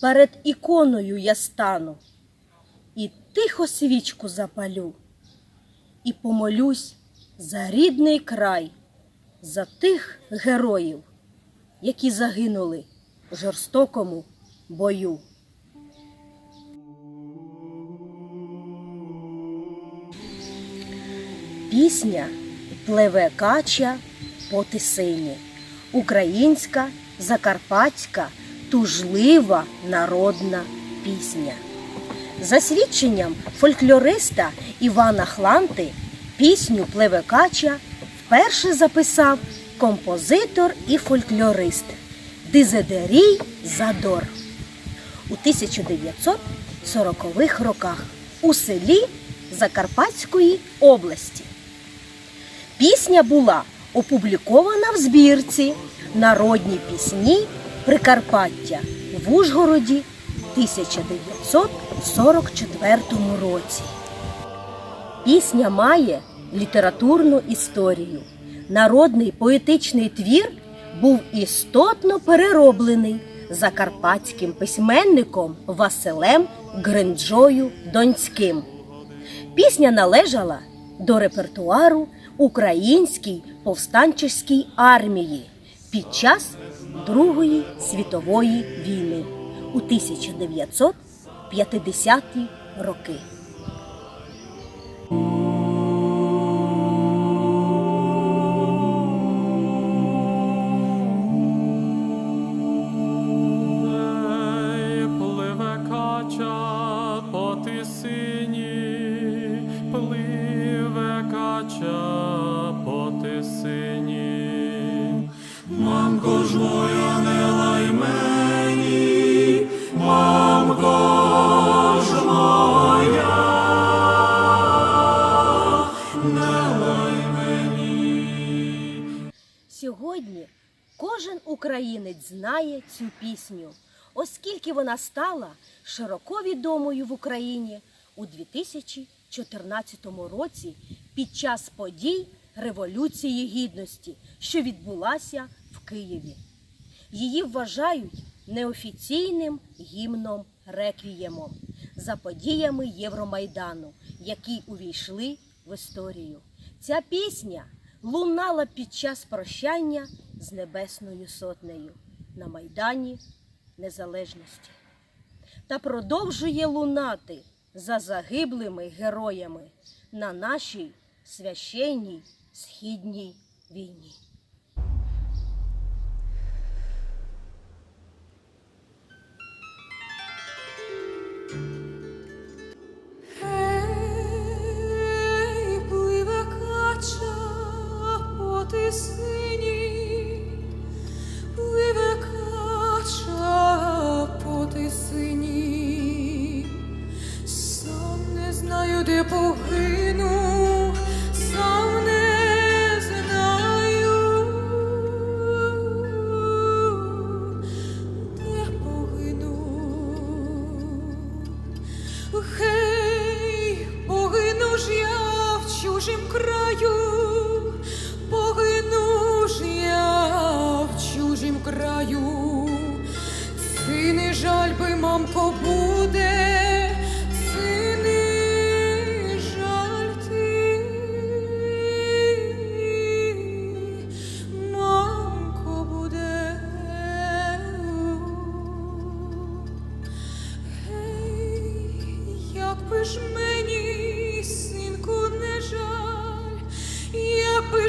перед іконою я стану і тихо свічку запалю, і помолюсь за рідний край, за тих героїв, які загинули в жорстокому бою. Пісня пливе кача по тисині. Українська, закарпатська, тужлива народна пісня. За свідченням фольклориста Івана Хланти, пісню Пливе кача вперше записав композитор і фольклорист Дизедерій Задор у 1940-х роках у селі Закарпатської області. Пісня була опублікована в збірці Народні пісні Прикарпаття в Ужгороді в 1944 році. Пісня має літературну історію. Народний поетичний твір був істотно перероблений закарпатським письменником Василем Гринджою Донським. Пісня належала до репертуару Українській повстанчеській армії під час Другої світової війни у 1950-ті роки. Пливе кача по тисині. Мамко ж моя, не лай мамко ж моя, не. Сьогодні кожен українець знає цю пісню, оскільки вона стала широко відомою в Україні у 2014 році під час подій Революції Гідності, що відбулася Києві. Її вважають неофіційним гімном реквіємом за подіями Євромайдану, які увійшли в історію. Ця пісня лунала під час прощання з Небесною Сотнею на Майдані Незалежності та продовжує лунати за загиблими героями на нашій священній східній війні. Краю, погину ж я в чужім краю, сини жаль би, мамко,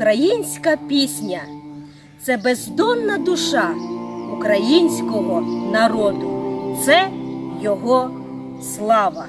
Українська пісня це бездонна душа українського народу. Це його слава.